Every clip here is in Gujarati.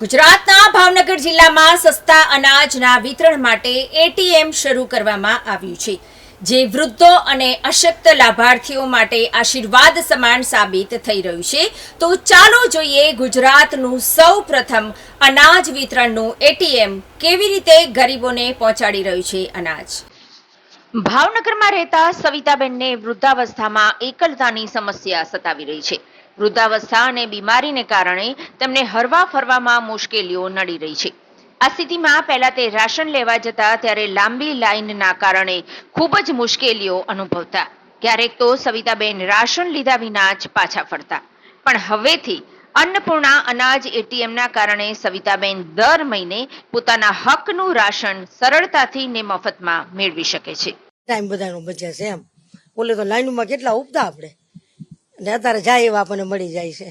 ગુજરાતના ભાવનગર જિલ્લામાં સસ્તા અનાજના વિતરણ માટે એટીએમ શરૂ કરવામાં આવ્યું છે, જે વૃદ્ધો અને અશક્ત લાભાર્થીઓ માટે આશીર્વાદ સમાન સાબિત થઈ રહ્યું છે. તો ચાલો જોઈએ ગુજરાતનું સૌ પ્રથમ અનાજ વિતરણનું એટીએમ કેવી રીતે ગરીબોને પહોંચાડી રહ્યું છે અનાજ. ભાવનગરમાં રહેતા સવિતાબેનને વૃદ્ધાવસ્થામાં એકલતાની સમસ્યા સતાવી રહી છે. વૃદ્ધાવસ્થા અને બીમારીને કારણે તેમને હરવા ફરવામાં મુશ્કેલીઓ નડી રહી છે. આ સ્થિતિમાં પહેલા તે રાશન લેવા જતા ત્યારે લાંબી લાઇનના કારણે ખૂબ જ મુશ્કેલીઓ અનુભવતા. ક્યારેક તો સવિતાબેન રાશન લીધા વિના જ પાછા ફરતા. પણ હવેથી અન્નપૂર્ણા અનાજ એટીએમના કારણે સવિતાબેન દર મહિને પોતાના હકનું રાશન સરળતાથી ને મફતમાં મેળવી શકે છે. ટાઈમ બધાનો બચે છે એમ. ઓલે તો લાઈનમાં કેટલા ઉપતા આપણે? અને અત્યારે જાય એવા આપણને મળી જાય છે.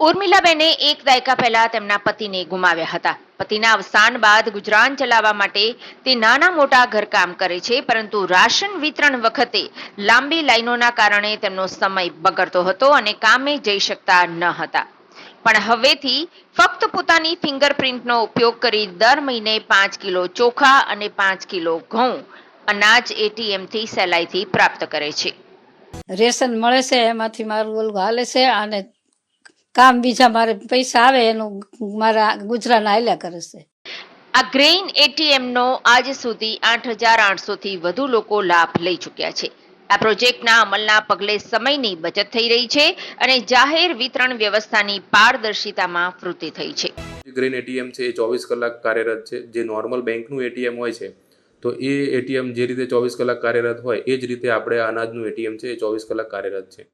ઉર્મિલાબેને એક દાયકા પહેલા તેમના પતિને ગુમાવ્યા હતા. પતિના અવસાન બાદ ગુજરાન ચલાવવા માટે તે નાના મોટા ઘરકામ કરે છે, પરંતુ રાશન વિતરણ વખતે લાંબી લાઈનોના કારણે તેમનો સમય બગડતો હતો અને કામે જઈ શકતા ન હતા. પણ હવેથી ફક્ત પોતાની ફિંગરપ્રિન્ટનો ઉપયોગ કરી દર મહિને પાંચ કિલો ચોખા અને પાંચ કિલો ઘઉં અનાજ એટીએમથી સહેલાઈથી પ્રાપ્ત કરે છે. રેશન મળે છે એમાંથી મારું ઓલું હાલે છે અને કામ બીજા મારે પૈસા આવે એનું મારા ગુજરાન હાલ્યા કરે છે. આ ગ્રેઇન એટીએમનો આજ સુધી આઠ હજાર આઠસોથી વધુ લોકો લાભ લઈ ચૂક્યા છે. આ પ્રોજેક્ટના અમલના પગલે સમયની બચત થઈ રહી છે અને જાહેર વિતરણ વ્યવસ્થાની પારદર્શિતામાં વૃદ્ધિ થઈ છે. ગ્રીન એટીએમ છે એ ચોવીસ કલાક કાર્યરત છે. જે નોર્મલ બેંકનું એટીએમ હોય છે તો એ એટીએમ જે રીતે ચોવીસ કલાક કાર્યરત હોય, એ જ રીતે આપણે અનાજનું એટીએમ છે, એ ચોવીસ કલાક કાર્યરત છે.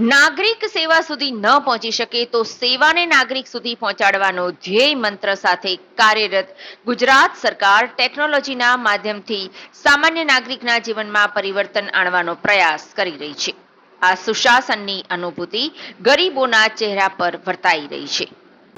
નાગરિક સેવા સુધી ન પહોંચી શકે તો સેવાને નાગરિક સુધી પહોંચાડવાનો ધ્યેય મંત્ર સાથે કાર્યરત ગુજરાત સરકાર ટેકનોલોજીના માધ્યમથી સામાન્ય નાગરિકના જીવનમાં પરિવર્તન આણવાનો પ્રયાસ કરી રહી છે. આ સુશાસનની અનુભૂતિ ગરીબોના ચહેરા પર વર્તાઈ રહી છે.